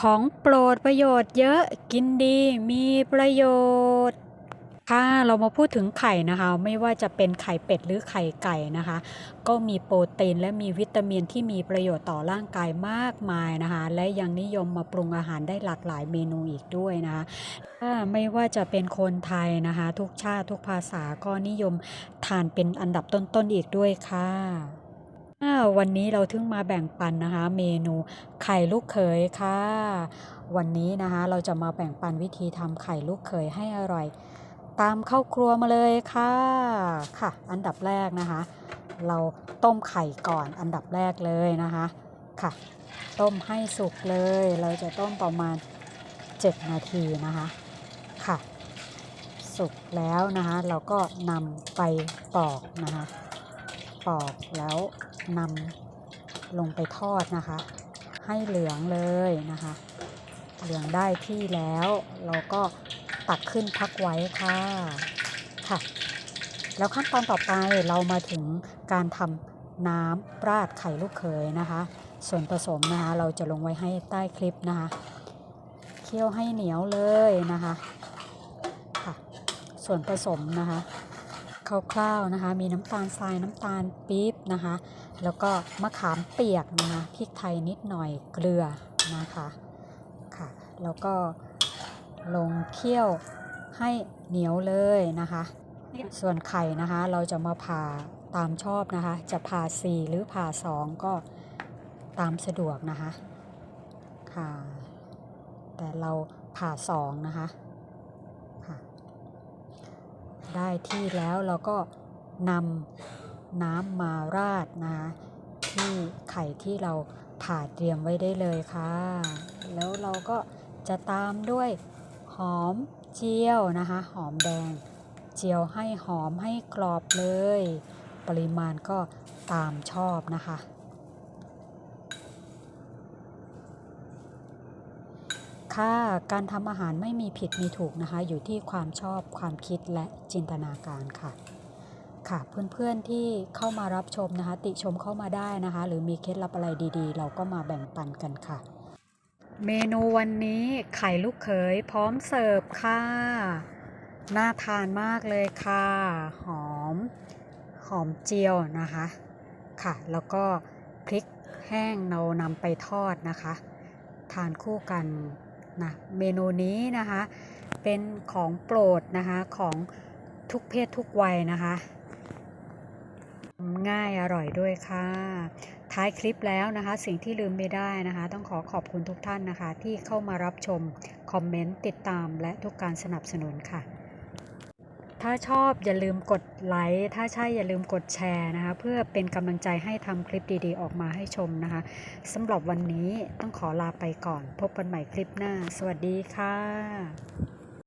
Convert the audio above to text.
ของโปรดประโยชน์เยอะกินดีมีประโยชน์ค่ะเรามาพูดถึงไข่นะคะ ไม่ว่าจะเป็นไข่เป็ดหรือไข่ไก่นะคะ ก็มีโปรตีนและมีวิตามินที่มีประโยชน์ต่อร่างกายมากมายนะคะ และยังนิยมมาปรุงอาหารได้หลากหลายเมนูอีกด้วยนะคะค่ะไม่ว่าจะเป็นคนไทยนะคะ ทุกชาติทุกภาษาก็นิยมทานเป็นอันดับต้นๆอีกด้วยค่ะ อ่าวันนี้เราถึงมาแบ่งปันนะคะ เมนูไข่ลูกเขยค่ะ วันนี้นะคะเราจะมาแบ่งปันวิธีทำไข่ลูกเขยให้อร่อย ตามเข้าครัวมาเลยค่ะค่ะ อันดับแรกนะคะ เราต้มไข่ก่อนอันดับแรกเลยนะคะค่ะ ต้มให้สุกเลย เราจะต้มประมาณ 7 นาทีนะคะค่ะ สุกแล้วนะคะ เราก็นำไปปอกนะคะ ปอกแล้ว นำลงไปทอดนะคะ ให้เหลืองเลยนะคะ เหลืองได้ที่แล้ว เราก็ตักขึ้นพักไว้ค่ะค่ะ แล้วขั้นตอนต่อไปเรามาถึงการทำน้ำราดไข่ลูกเขยนะคะ ส่วนผสมนะคะเราจะลงไว้ให้ใต้คลิปนะคะ เคี่ยวให้เหนียวเลยนะคะค่ะ ส่วนผสมนะคะ คร่าวๆนะคะ มีน้ำตาลทรายน้ำตาลปี๊บนะคะ แล้วก็มะขามเปียกนะคะพริกไทยนิดหน่อยเกลือนะคะค่ะ แล้วก็ลงเคี่ยวให้เหนียวเลยนะคะ ส่วนไข่นะคะเราจะมาผ่าตามชอบนะคะ จะผ่า4หรือผ่า2ก็ตามสะดวกนะคะค่ะ แต่เราผ่า2นะคะคะ ได้ที่แล้วเราก็นำน้ำมาราดนะที่ไข่ที่เราผ่าเตรียมไว้ได้เลยค่ะ แล้วเราก็จะตามด้วยหอมเจียวนะคะ หอมแดง เจียวให้หอมให้กรอบเลย ปริมาณก็ตามชอบนะคะ ค่ะการทำอาหารไม่มีผิดมีถูกนะคะ อยู่ที่ความชอบความคิดและจินตนาการค่ะ ค่ะเพื่อนๆที่เข้ามารับชมนะคะ ติชมเข้ามาได้นะคะ หรือมีเคล็ดลับอะไรดีๆ เราก็มาแบ่งปันกันค่ะ เมนูวันนี้ไข่ลูกเขยพร้อมเสิร์ฟค่ะ น่าทานมากเลยค่ะ หอมหอมเจียวนะคะค่ะ แล้วก็พริกแห้งเรานำไปทอดนะคะ ทานคู่กัน นะเมนูนี้นะคะเป็นของโปรดนะคะของทุกเพศทุกวัยนะคะง่ายอร่อยด้วยค่ะ ท้ายคลิปแล้วนะคะ สิ่งที่ลืมไม่ได้นะคะ ต้องขอขอบคุณทุกท่านนะคะ ที่เข้ามารับชม คอมเมนต์ ติดตามและทุกการสนับสนุนค่ะ ถ้าชอบอย่าลืมกดไลค์ถ้าใช่อย่าลืมกดแชร์นะคะ เพื่อเป็นกำลังใจให้ทำคลิปดีๆ ออกมาให้ชมนะคะสำหรับวันนี้ต้องขอลาไปก่อน พบกันใหม่คลิปหน้า สวัสดีค่ะ